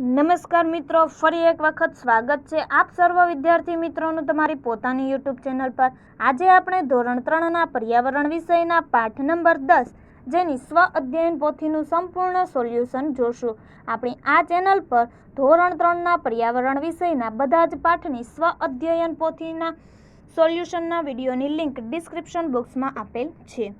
નમસ્કાર મિત્રો, ફરી એક વખત સ્વાગત છે આપ સર્વ વિદ્યાર્થી મિત્રોનું તમારી પોતાની યુટ્યુબ ચેનલ પર. આજે આપણે ધોરણ ત્રણના પર્યાવરણ વિષયના પાઠ નંબર દસ, જેની સ્વ અધ્યયન પોથીનું સંપૂર્ણ સોલ્યુશન જોશું. આપણી આ ચેનલ પર ધોરણ ત્રણના પર્યાવરણ વિષયના બધા જ પાઠની સ્વ અધ્યયન પોથીના સોલ્યુશનના વિડીયોની લિંક ડિસ્ક્રિપ્શન બોક્સમાં આપેલ છે.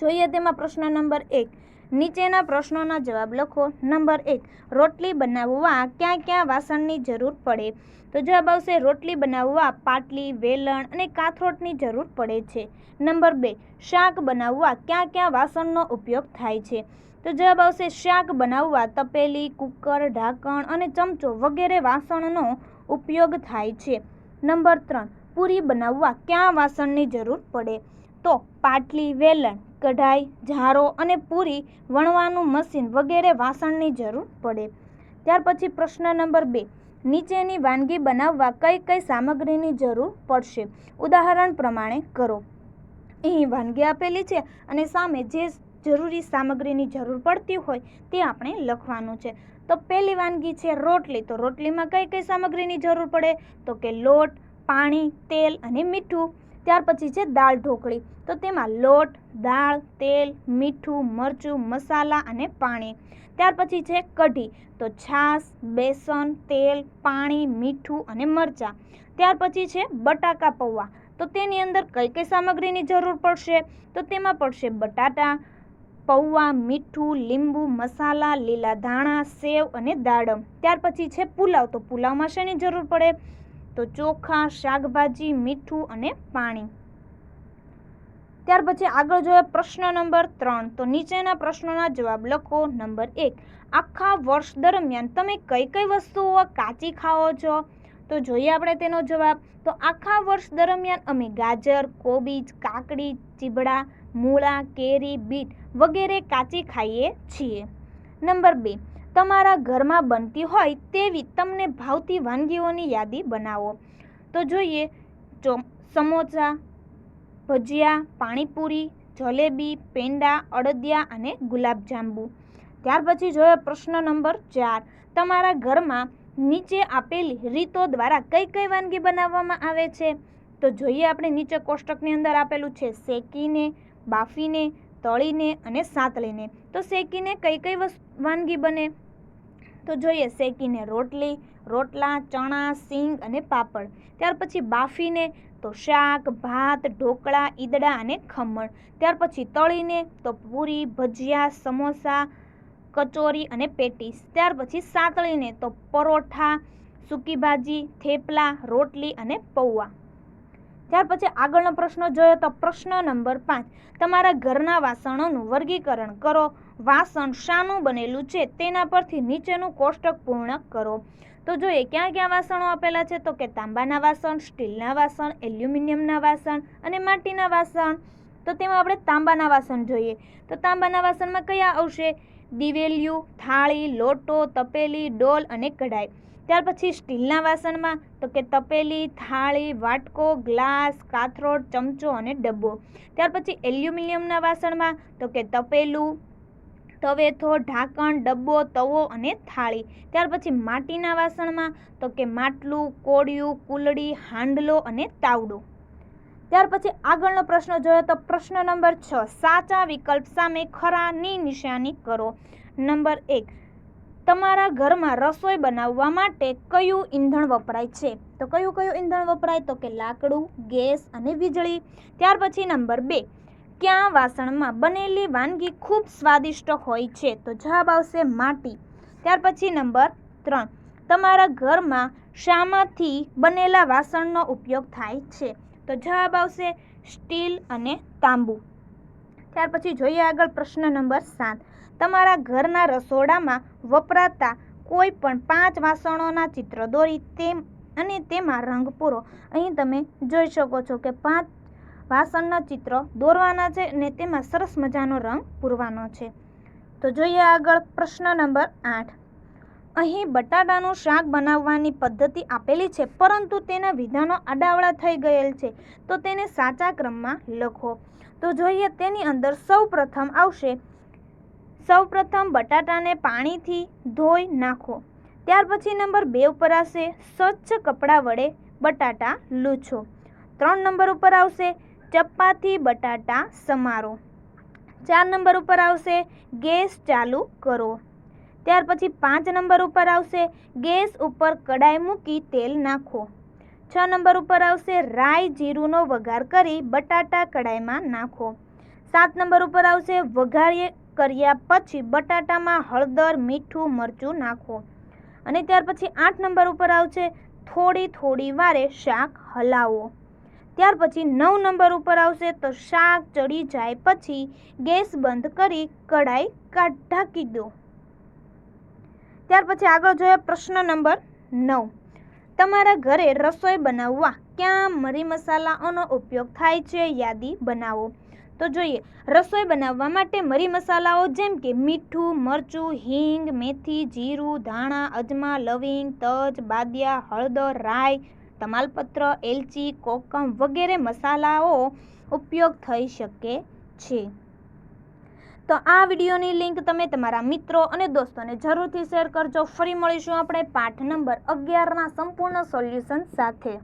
જોઈએ તેમાં પ્રશ્ન નંબર એક નીચેના પ્રશ્નોના જવાબ લખો. નંબર એક, રોટલી બનાવવા ક્યાં ક્યાં વાસણની જરૂર પડે? તો જવાબ આવશે, રોટલી બનાવવા પાટલી, વેલણ અને કાથરોટની જરૂર પડે છે. નંબર બે, શાક બનાવવા ક્યાં ક્યાં વાસણનો ઉપયોગ થાય છે? તો જવાબ આવશે, શાક બનાવવા તપેલી, કુકર, ઢાંકણ અને ચમચો વગેરે વાસણનો ઉપયોગ થાય છે. નંબર ત્રણ, પૂરી બનાવવા ક્યાં વાસણની જરૂર પડે? તો પાટલી, વેલણ, કઢાઈ, ઝારો અને પૂરી વણવાનું મશીન વગેરે વાસણની જરૂર પડે. ત્યાર પછી પ્રશ્ન નંબર બે. નીચેની વાનગી બનાવવા કઈ કઈ સામગ્રીની જરૂર પડશે? ઉદાહરણ પ્રમાણે કરો. અહીં વાનગી આપેલી છે અને સામે જે જરૂરી સામગ્રીની જરૂર પડતી હોય તે આપણે લખવાનું છે. તો પહેલી વાનગી છે રોટલી. તો રોટલીમાં કઈ કઈ સામગ્રીની જરૂર પડે? તો કે લોટ, પાણી, તેલ અને મીઠું. ત્યાર પછી છે દાળ ઢોકળી. તો તેમાં લોટ, દાળ, તેલ, મીઠું, મરચું, મસાલા અને પાણી. ત્યાર પછી છે કઢી. તો છાશ, બેસન, તેલ, પાણી, મીઠું અને મરચાં. ત્યાર પછી છે બટાકા પૌવા. તો તેની અંદર કઈ કઈ સામગ્રીની જરૂર પડશે? તો તેમાં પડશે બટાટા, પૌવા, મીઠું, લીંબુ, મસાલા લીલા ધાણા સેવ અને દાડમ. ત્યાર પછી છે પુલાવ. તો પુલાવમાં શેની જરૂર પડે? તો ચોખા, શાકભાજી, મીઠું અને પાણી. ત્યાર પછી આગળ જોઈએ પ્રશ્ન નંબર ત્રણ. તો નીચેના પ્રશ્નોના જવાબ લખો નંબર એક. આખા વર્ષ દરમિયાન તમે કઈ કઈ વસ્તુઓ કાચી ખાઓ છો? તો જોઈએ આપણે તેનો જવાબ. તો આખા વર્ષ દરમિયાન અમે ગાજર, કોબીજ, કાકડી, ચીબડા, મૂળા, કેરી, બીટ વગેરે કાચી ખાઈએ છીએ. નંબર બે. તમારા ઘરમાં બનતી હોય તેવી તમને ભાવતી વાનગીઓની યાદી બનાવો. તો જોઈએ, ચો, સમોસા, ભજીયા, પાણીપુરી, જલેબી, પેંડા, અડદિયા અને ગુલાબજાંબુ. ત્યાર પછી જોયો પ્રશ્ન નંબર ચાર. તમારા ઘરમાં નીચે આપેલી રીતો દ્વારા કઈ કઈ વાનગી બનાવવામાં આવે છે? તો જોઈએ આપણે નીચે કોષ્ટકની અંદર આપેલું છે શેકીને, બાફીને, તળીને અને સાંતળીને તો શેકીને કઈ કઈ વાનગી બને? તો જોઈએ શેકીને રોટલી, રોટલા, ચણા, સિંગ અને પાપડ. ત્યાર પછી બાફીને તો શાક, ભાત, ઢોકળા, ઈદડા અને ખમણ. ત્યાર પછી તળીને તો પૂરી, ભજીયા, સમોસા, કચોરી અને પેટીસ. ત્યાર પછી સાતળીને તો પરોઠા, સૂકી ભાજી, થેપલા, રોટલી અને પૌવા. ત્યાર પછી આગળનો પ્રશ્ન જોયો તો પ્રશ્ન નંબર પાંચ. તમારા ઘરના વાસણોનું વર્ગીકરણ કરો. વાસણ શાનું બનેલું છે, તેના પરથી નીચેનું કોષ્ટક પૂર્ણ કરો. તો જોઈએ, ક્યાં ક્યાં વાસણો આપેલા છે? તો કે તાંબાના વાસણ, સ્ટીલના વાસણ, એલ્યુમિનિયમના વાસણ અને માટીના વાસણ. તો તેમાં આપણે તાંબાના વાસણ જોઈએ. તો તાંબાના વાસણમાં કયા આવશે? દિવેલિયું, થાળી, લોટો, તપેલી, ડોલ અને કઢાઈ. ત્યાર પછી સ્ટીલના વાસણમાં તો કે તપેલી, થાળી, વાટકો, ગ્લાસ કાથરોટ ચમચો અને ડબ્બો. ત્યાર પછી એલ્યુમિનિયમના વાસણમાં તો કે તપેલું તવેથો ઢાંકણ, ડબ્બો, તવો અને થાળી. ત્યાર પછી માટીના વાસણમાં, તો કે માટલું કોડિયું કુલડી, હાંડલો અને તાવડો. ત્યાર પછી આગળનો પ્રશ્ન જોયો તો પ્રશ્ન નંબર છ, સાચા વિકલ્પ સામે ખરાની નિશાની કરો. નંબર એક, તમારા ઘરમાં રસોઈ બનાવવા માટે કયું ઈંધણ વપરાય છે? તો કયું કયું ઈંધણ વપરાય? તો કે લાકડું, ગેસ અને વીજળી. ત્યાર પછી નંબર બે ક્યાં વાસણમાં બનેલી વાનગી ખૂબ સ્વાદિષ્ટ હોય છે, તો જવાબ આવશે માટી. ત્યાર પછી નંબર ત્રણ. તમારા ઘરમાં શામાંથી બનેલા વાસણનો ઉપયોગ થાય છે, તો જવાબ આવશે સ્ટીલ અને તાંબુ. ત્યાર પછી જોઈએ આગળ પ્રશ્ન નંબર સાત. તમારા ઘરના રસોડામાં વપરાતા કોઈ પણ પાંચ વાસણોના ચિત્ર દોરી, તેમ અને તેમાં રંગ પૂરો. અહીં તમે જોઈ શકો છો કે પાંચ વાસણના ચિત્ર દોરવાના છે અને તેમાં સરસ મજાનો રંગ પૂરવાનો છે. તો જોઈએ આગળ પ્રશ્ન નંબર આઠ. અહીં બટાટાનું શાક બનાવવાની પદ્ધતિ આપેલી છે, પરંતુ તેના વિધાનો આડાવડા થઈ ગયેલ છે. તો તેને સાચા ક્રમમાં લખો. તો જોઈએ તેની અંદર સૌ પ્રથમ આવશે. સૌ પ્રથમ બટાટાને પાણીથી ધોઈ નાખો. ત્યાર પછી નંબર બે ઉપર આવશે, સ્વચ્છ કપડાં વડે બટાટા લૂછો. ત્રણ નંબર ઉપર આવશે ચપ્પાથી બટાટા સમારો. ચાર નંબર ઉપર આવશે ગેસ ચાલુ કરો. ત્યાર પછી પાંચ નંબર ઉપર આવશે ગેસ ઉપર કડાઈ મૂકી તેલ નાખો. છ નંબર ઉપર આવશે રાઈ જીરુંનો વઘાર કરી બટાટા કડાઈમાં નાખો. સાત નંબર ઉપર આવશે વઘારી કર્યા પછી બટાટામાં હળદર, મીઠું, મરચું નાખો. અને ત્યાર પછી આઠ નંબર ઉપર આવશે થોડી થોડી વારે શાક હલાવો. ત્યાર પછી નવ નંબર ઉપર આવશે તો શાક ચડી જાય પછી ગેસ બંધ કરી કઢાઈ કાઢ ઢાંકી દો. ત્યાર પછી આગળ જોઈએ પ્રશ્ન નંબર નવ. તમારા ઘરે રસોઈ બનાવવા ક્યાં મરી મસાલાઓનો ઉપયોગ થાય છે યાદી બનાવો. તો જોઈએ, રસોઈ બનાવવા માટે મરી મસાલાઓ જેમ કે મીઠું, મરચું, હિંગ, મેથી, જીરું, ધાણા, અજમા, લવિંગ, તજ, બાદિયા, હળદર, રાઈ તમાલપત્ર, એલચી, કોકમ વગેરે મસાલાઓ ઉપયોગ થઈ શકે છે. તો આ વિડીયોની લિંક તમે તમારા મિત્રો અને દોસ્તોને જરૂરથી શેર કરજો. ફરી મળીશું આપણે પાઠ નંબર અગિયારના સંપૂર્ણ સોલ્યુશન સાથે.